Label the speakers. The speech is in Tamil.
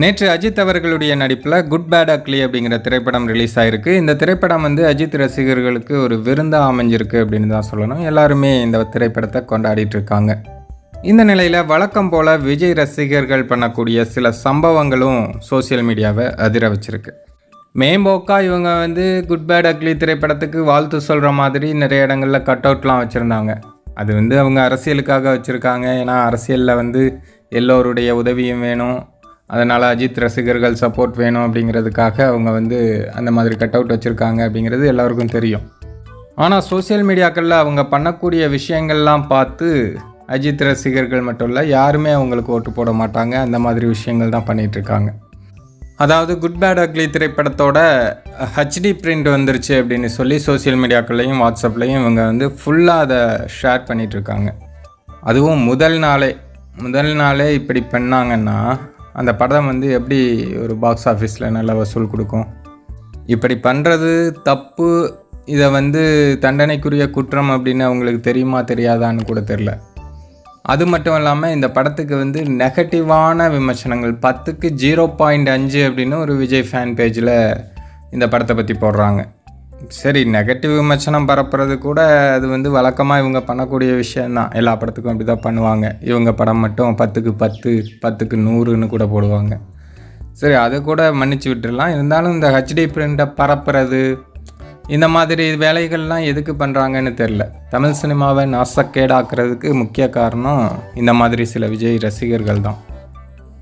Speaker 1: நேற்று அஜித் அவர்களுடைய நடிப்பில் குட் பேட் அக்லி அப்படிங்கிற திரைப்படம் ரிலீஸ் ஆயிருக்கு. இந்த திரைப்படம் வந்து அஜித் ரசிகர்களுக்கு ஒரு விருந்தாக அமைஞ்சிருக்கு அப்படின்னு தான் சொல்லணும். எல்லாருமே இந்த திரைப்படத்தை கொண்டாடிட்டு இருக்காங்க. இந்த நிலையில் வழக்கம் போல் விஜய் ரசிகர்கள் பண்ணக்கூடிய சில சம்பவங்களும் சோஷியல் மீடியாவை அதிர வச்சிருக்கு. மேம்போக்கா இவங்க வந்து குட் பேட் அக்லி திரைப்படத்துக்கு வாழ்த்து சொல்கிற மாதிரி நிறைய இடங்களில் கட் அவுட்லாம் வச்சுருந்தாங்க. அது வந்து அவங்க அரசியலுக்காக வச்சுருக்காங்க. ஏன்னா அரசியலில் வந்து எல்லோருடைய உதவியும் வேணும். அதனால் அஜித் ரசிகர்கள் சப்போர்ட் வேணும் அப்படிங்கிறதுக்காக அவங்க வந்து அந்த மாதிரி கட் அவுட் வச்சுருக்காங்க அப்படிங்கிறது எல்லாருக்கும் தெரியும். ஆனால் சோஷியல் மீடியாக்களில் அவங்க பண்ணக்கூடிய விஷயங்கள்லாம் பார்த்து அஜித் ரசிகர்கள் மட்டும் இல்லை யாருமே அவங்களுக்கு ஓட்டு போட மாட்டாங்க. அந்த மாதிரி விஷயங்கள் தான் பண்ணிகிட்ருக்காங்க அதாவது குட் பேட் அக்லி திரைப்படத்தோட ஹச்டி பிரிண்ட் வந்துருச்சு அப்படின்னு சொல்லி சோஷியல் மீடியாக்கள்லையும் வாட்ஸ்அப்லேயும் இவங்க வந்து ஃபுல்லாக அதை ஷேர் பண்ணிகிட்ருக்காங்க அதுவும் முதல் நாளே முதல் நாளே இப்படி பண்ணாங்கன்னா அந்த படம் வந்து எப்படி ஒரு பாக்ஸ் ஆஃபீஸில் நல்ல வசூல் கொடுக்கும்? இப்படி பண்ணுறது தப்பு இதை வந்து தண்டனைக்குரிய குற்றம் அப்படின்னு அவங்களுக்கு தெரியுமா தெரியாதான்னு கூட தெரில அது மட்டும் இல்லாமல் இந்த படத்துக்கு வந்து நெகட்டிவான விமர்சனங்கள் பத்துக்கு ஜீரோ பாயிண்ட் அஞ்சு அப்படின்னு ஒரு விஜய் ஃபேன் பேஜில் இந்த படத்தை பற்றி போடுறாங்க. சரி நெகட்டிவ் விமர்சனம் பரப்புறது கூட அது வந்து வழக்கமாக இவங்க பண்ணக்கூடிய விஷயந்தான் எல்லா படத்துக்கும் அப்படி தான் பண்ணுவாங்க. இவங்க படம் மட்டும் பத்துக்கு பத்து பத்துக்கு நூறுன்னு கூட போடுவாங்க. சரி அதை கூட மன்னிச்சு விட்டுடலாம் இருந்தாலும் இந்த ஹெச்டி பிரிண்ட்டை பரப்புறது இந்த மாதிரி வேலைகள்லாம் எதுக்கு பண்ணுறாங்கன்னு தெரில தமிழ் சினிமாவை நாசக்கேடாக்குறதுக்கு முக்கிய காரணம் இந்த மாதிரி சில விஜய் ரசிகர்கள் தான்